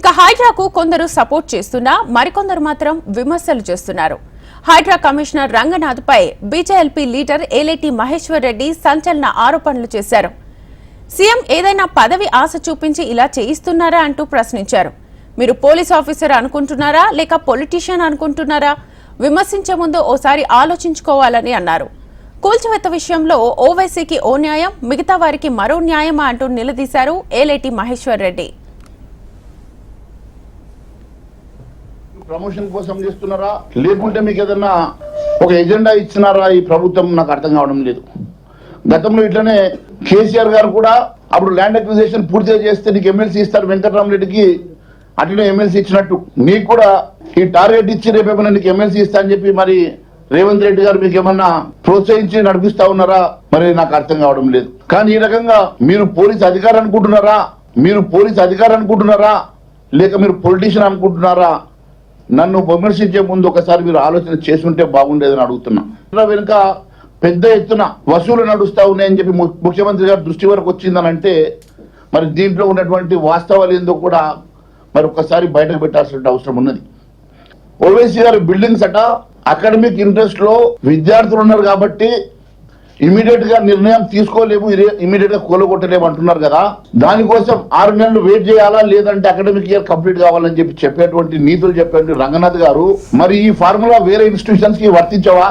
ఇక హైడ్రాకు కొందరు సపోర్ట్ చేస్తున్నా మరికొందరు మాత్రం విమర్శలు చేస్తున్నారు. హైడ్రా కమిషనర్ రంగనాథ్ పై బీజేఎల్పీ లీడర్ ఏలేటి మహేశ్వర్ రెడ్డి సంచలన ఆరోపణలు చేశారు. సీఎం ఏదైనా పదవి ఆశ చూపించి ఇలా చేయిస్తున్నారా అంటూ ప్రశ్నించారు. మీరు పోలీస్ ఆఫీసర్ అనుకుంటున్నారా లేక పొలిటీషియన్ అనుకుంటున్నారా? విమర్శించే ముందు ఓసారి ఆలోచించుకోవాలని అన్నారు. కూల్చివేత విషయంలో ఓవైసీకి ఓ న్యాయం మిగతా వారికి మరో న్యాయమా అంటూ నిలదీశారు ఏలేటి మహేశ్వర్ రెడ్డి. ప్రమోషన్ కోసం చేస్తున్నారా? లేకుంటే మీకు ఏదన్నా ఒక ఎజెండా ఇచ్చినారా? ఈ ప్రభుత్వం నాకు అర్థం కావడం లేదు. గతంలో ఇట్లనే కేసీఆర్ గారు కూడా అప్పుడు ల్యాండ్ అక్విజిషన్ పూర్తిగా చేస్తే నీకు ఎమ్మెల్సీ ఇస్తారు వెంకటరామరెడ్డికి అట్లనే ఎమ్మెల్సీ ఇచ్చినట్టు. నీకు కూడా ఈ టార్గెట్ ఇచ్చి రేపేమైనా నీకు ఎమ్మెల్సీ ఇస్తా అని చెప్పి మరి రేవంత్ రెడ్డి గారు మీకు ఏమన్నా ప్రోత్సహించి నడిపిస్తా ఉన్నారా? మరి నాకు అర్థం కావడం లేదు. కానీ ఈ రకంగా మీరు పోలీస్ అధికారి అనుకుంటున్నారా? మీరు పోలీస్ అధికారి అనుకుంటున్నారా? లేక మీరు పొలిటీషియన్ అనుకుంటున్నారా? నన్ను విమర్శించే ముందు ఒకసారి మీరు ఆలోచన చేసుంటే బాగుండేదని అడుగుతున్నా. వెనుక పెద్ద ఎత్తున వసూలు నడుస్తా ఉన్నాయని చెప్పి ము- ముఖ్యమంత్రి గారి దృష్టి వరకు వచ్చిందని అంటే మరి దీంట్లో ఉన్నటువంటి వాస్తవాలు ఏందో కూడా మరి ఒకసారి బయటకు పెట్టాల్సిన అవసరం ఉన్నది. ఓవైసీ గారి బిల్డింగ్స్ అట అకాడమిక్ ఇంట్రెస్ట్లో విద్యార్థులు ఉన్నారు కాబట్టి ఇమీడియట్గా నిర్ణయం తీసుకోలేము ఇమీడియట్గా కూలగొట్టలేము అంటున్నారు కదా. దానికోసం ఆరు నెలలు వెయిట్ చేయాలా? లేదంటే అకాడమిక్ ఇయర్ కంప్లీట్ కావాలని చెప్పి చెప్పేటువంటి నీతులు చెప్పేటువంటి రంగనాథ్ గారు మరి ఈ ఫార్ములా వేరే ఇన్స్టిట్యూషన్స్కి వర్తించవా?